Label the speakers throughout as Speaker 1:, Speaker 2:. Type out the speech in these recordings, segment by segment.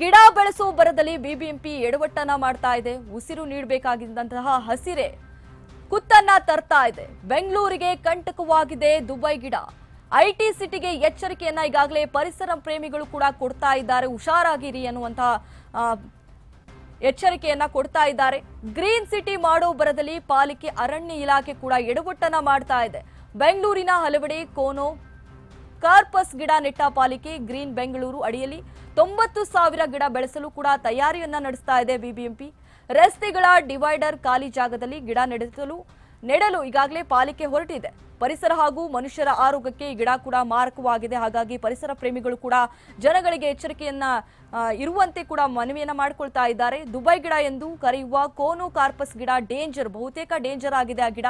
Speaker 1: ಗಿಡ ಬೆಳೆಸೋ ಬರದಲ್ಲಿ ಬಿಬಿಎಂಪಿ ಎಡವಟ್ಟನ್ನ ಮಾಡ್ತಾ ಇದೆ. ಉಸಿರು ನೀಡಬೇಕಾಗಿದ್ದಂತಹ ಹಸಿರೆ ಕುತ್ತನ್ನ ತರ್ತಾ ಇದೆ. ಬೆಂಗಳೂರಿಗೆ ಕಂಟಕವಾಗಿದೆ ದುಬೈ ಗಿಡ. ಐಟಿ ಸಿಟಿಗೆ ಎಚ್ಚರಿಕೆಯನ್ನ ಈಗಾಗಲೇ ಪರಿಸರ ಪ್ರೇಮಿಗಳು ಕೂಡ ಕೊಡ್ತಾ ಇದ್ದಾರೆ. ಹುಷಾರಾಗಿರಿ ಅನ್ನುವಂತಹ ಎಚ್ಚರಿಕೆಯನ್ನ ಕೊಡ್ತಾ ಇದ್ದಾರೆ. ಗ್ರೀನ್ ಸಿಟಿ ಮಾಡೋ ಬರದಲ್ಲಿ ಪಾಲಿಕೆ ಅರಣ್ಯ ಇಲಾಖೆ ಕೂಡ ಎಡವಟ್ಟನ್ನ ಮಾಡ್ತಾ ಇದೆ. ಬೆಂಗಳೂರಿನ ಹಲವೆಡೆ ಕೋನೋ ಕಾರ್ಪಸ್ ಗಿಡ ನೆಟ್ಟ ಪಾಲಿಕೆ ಗ್ರೀನ್ ಬೆಂಗಳೂರು ಅಡಿಯಲ್ಲಿ ತೊಂಬತ್ತು ಸಾವಿರ ಗಿಡ ಬೆಳೆಸಲು ಕೂಡ ತಯಾರಿಯನ್ನ ನಡೆಸ್ತಾ ಇದೆ ಬಿಬಿಎಂಪಿ. ರಸ್ತೆಗಳ ಡಿವೈಡರ್ ಖಾಲಿ ಜಾಗದಲ್ಲಿ ಗಿಡ ನೆಡೆಸಲು, ನೆಡಲು ಈಗಾಗಲೇ ಪಾಲಿಕೆ ಹೊರಟಿದೆ. ಪರಿಸರ ಹಾಗೂ ಮನುಷ್ಯರ ಆರೋಗ್ಯಕ್ಕೆ ಈ ಗಿಡ ಕೂಡ ಮಾರಕವಾಗಿದೆ. ಹಾಗಾಗಿ ಪರಿಸರ ಪ್ರೇಮಿಗಳು ಕೂಡ ಜನಗಳಿಗೆ ಎಚ್ಚರಿಕೆಯನ್ನ ಇರುವಂತೆ ಕೂಡ ಮನವಿಯನ್ನ ಮಾಡ್ಕೊಳ್ತಾ ಇದ್ದಾರೆ. ದುಬೈ ಗಿಡ ಎಂದು ಕರೆಯುವ ಕೋನೋ ಕಾರ್ಪಸ್ ಗಿಡ ಡೇಂಜರ್, ಬಹುತೇಕ ಡೇಂಜರ್ ಆಗಿದೆ ಆ ಗಿಡ.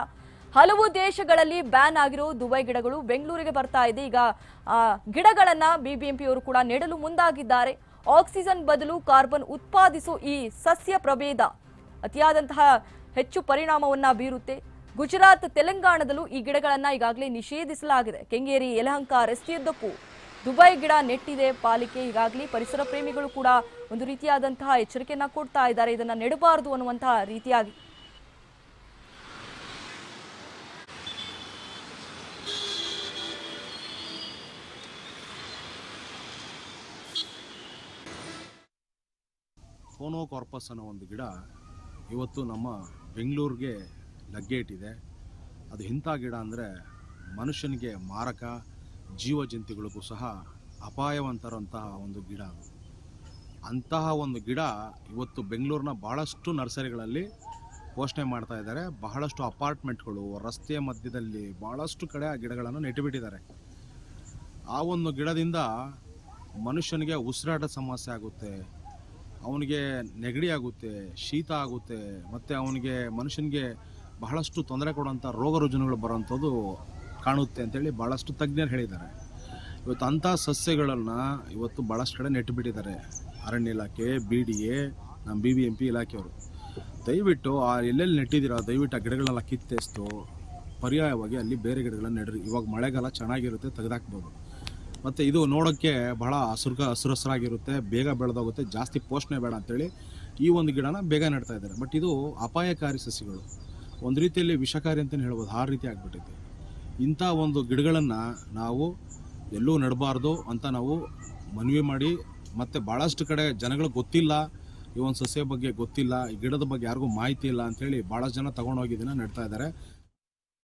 Speaker 1: ಹಲವು ದೇಶಗಳಲ್ಲಿ ಬ್ಯಾನ್ ಆಗಿರೋ ದುಬೈ ಗಿಡಗಳು ಬೆಂಗಳೂರಿಗೆ ಬರ್ತಾ ಇದೆ. ಈಗ ಗಿಡಗಳನ್ನ ಬಿಬಿಎಂಪಿ ಅವರು ಕೂಡ ನೆಡಲು ಮುಂದಾಗಿದ್ದಾರೆ. ಆಕ್ಸಿಜನ್ ಬದಲು ಕಾರ್ಬನ್ ಉತ್ಪಾದಿಸೋ ಈ ಸಸ್ಯ ಪ್ರಭೇದ ಅತಿಯಾದಂತಹ ಹೆಚ್ಚು ಪರಿಣಾಮವನ್ನ ಬೀರುತ್ತೆ. ಗುಜರಾತ್, ತೆಲಂಗಾಣದಲ್ಲೂ ಈ ಗಿಡಗಳನ್ನ ಈಗಾಗಲೇ ನಿಷೇಧಿಸಲಾಗಿದೆ. ಕೆಂಗೇರಿ, ಯಲಹಂಕ, ರಸ್ತೆಯುದ್ದಕ್ಕೂ ದುಬೈ ಗಿಡ ನೆಟ್ಟಿದೆ. ಪಾಲಿಕೆ ಈಗಾಗಲೇ ಪರಿಸರ ಪ್ರೇಮಿಗಳು ಕೂಡ ಒಂದು ರೀತಿಯಾದಂತಹ ಎಚ್ಚರಿಕೆಯನ್ನ ಕೊಡ್ತಾ ಇದ್ದಾರೆ. ಇದನ್ನ ನೆಡಬಾರದು ಅನ್ನುವಂತಹ ರೀತಿಯಾಗಿ
Speaker 2: ಫೋನೋಕಾರ್ಪಸ್ ಅನ್ನೋ ಒಂದು ಗಿಡ ಇವತ್ತು ನಮ್ಮ ಬೆಂಗಳೂರಿಗೆ ಲಗ್ಗೆ ಇಟ್ಟಿದೆ ಅದು ಇಂಥ ಗಿಡ ಅಂದರೆ ಮನುಷ್ಯನಿಗೆ ಮಾರಕ ಜೀವ ಜಂತುಗಳಿಗೂ ಸಹ ಅಪಾಯವಂತರಂತಹ ಒಂದು ಗಿಡ ಅದು. ಅಂತಹ ಒಂದು ಗಿಡ ಇವತ್ತು ಬೆಂಗಳೂರಿನ ಭಾಳಷ್ಟು ನರ್ಸರಿಗಳಲ್ಲಿ ಪೋಷಣೆ ಮಾಡ್ತಾ ಇದ್ದಾರೆ. ಬಹಳಷ್ಟು ಅಪಾರ್ಟ್ಮೆಂಟ್ಗಳು, ರಸ್ತೆಯ ಮಧ್ಯದಲ್ಲಿ ಭಾಳಷ್ಟು ಕಡೆ ಆ ಗಿಡಗಳನ್ನು ನೆಟ್ಟುಬಿಟ್ಟಿದ್ದಾರೆ. ಆ ಒಂದು ಗಿಡದಿಂದ ಮನುಷ್ಯನಿಗೆ ಉಸಿರಾಟ ಸಮಸ್ಯೆ ಆಗುತ್ತೆ ಅವನಿಗೆ ನೆಗಡಿ ಆಗುತ್ತೆ, ಶೀತ ಆಗುತ್ತೆ, ಮತ್ತು ಅವನಿಗೆ ಮನುಷ್ಯನಿಗೆ ಬಹಳಷ್ಟು ತೊಂದರೆ ಕೊಡುವಂಥ ರೋಗ ರುಜಿನಗಳು ಬರೋವಂಥದ್ದು ಕಾಣುತ್ತೆ ಅಂತೇಳಿ ಭಾಳಷ್ಟು ತಜ್ಞರು ಹೇಳಿದ್ದಾರೆ. ಇವತ್ತು ಅಂಥ ಸಸ್ಯಗಳನ್ನು ಇವತ್ತು ಭಾಳಷ್ಟು ಕಡೆ ನೆಟ್ಟುಬಿಟ್ಟಿದ್ದಾರೆ ಅರಣ್ಯ ಇಲಾಖೆ, ಬಿ ಡಿ ಎ, ನಮ್ಮ ಬಿ ಬಿ ಎಂ ಪಿ ಇಲಾಖೆಯವರು. ದಯವಿಟ್ಟು ಆ ಎಲ್ಲೆಲ್ಲಿ ನೆಟ್ಟಿದ್ದೀರೋ, ದಯವಿಟ್ಟು ಆ ಗಿಡಗಳನ್ನೆಲ್ಲ ಕಿತ್ತೆಸ್ತು, ಪರ್ಯಾಯವಾಗಿ ಅಲ್ಲಿ ಬೇರೆ ಗಿಡಗಳನ್ನ ನೆಡ್ರಿ. ಇವಾಗ ಮಳೆಗಾಲ ಚೆನ್ನಾಗಿರುತ್ತೆ, ತೆಗೆದಾಕ್ಬೋದು. ಮತ್ತು ಇದು ನೋಡೋಕ್ಕೆ ಬಹಳ ಹಸುರ್ಗ ಹಸುರಸರಾಗಿರುತ್ತೆ ಬೇಗ ಬೆಳೆದೋಗುತ್ತೆ, ಜಾಸ್ತಿ ಪೋಷಣೆ ಬೇಡ ಅಂತೇಳಿ ಈ ಒಂದು ಗಿಡನ ಬೇಗ ನೆಡ್ತಾ ಇದ್ದಾರೆ. ಬಟ್ ಇದು ಅಪಾಯಕಾರಿ ಸಸಿಗಳು. ಒಂದು ರೀತಿಯಲ್ಲಿ ವಿಷಕಾರಿ ಅಂತಲೇ ಹೇಳ್ಬೋದು. ಆ ರೀತಿ ಆಗಿಬಿಟ್ಟಿದೆ. ಇಂಥ ಒಂದು ಗಿಡಗಳನ್ನು ನಾವು ಎಲ್ಲೂ ನೆಡಬಾರ್ದು ಅಂತ ನಾವು ಮನವಿ ಮಾಡಿ ಮತ್ತು ಭಾಳಷ್ಟು ಕಡೆ ಜನಗಳಿಗೆ ಗೊತ್ತಿಲ್ಲ, ಈ ಒಂದು ಸಸ್ಯ ಬಗ್ಗೆ ಗೊತ್ತಿಲ್ಲ, ಈ ಗಿಡದ ಬಗ್ಗೆ ಯಾರಿಗೂ ಮಾಹಿತಿ ಇಲ್ಲ ಅಂಥೇಳಿ ಭಾಳಷ್ಟು ಜನ ತೊಗೊಂಡೋಗಿದ್ದನ್ನು ನೆಡ್ತಾ ಇದ್ದಾರೆ.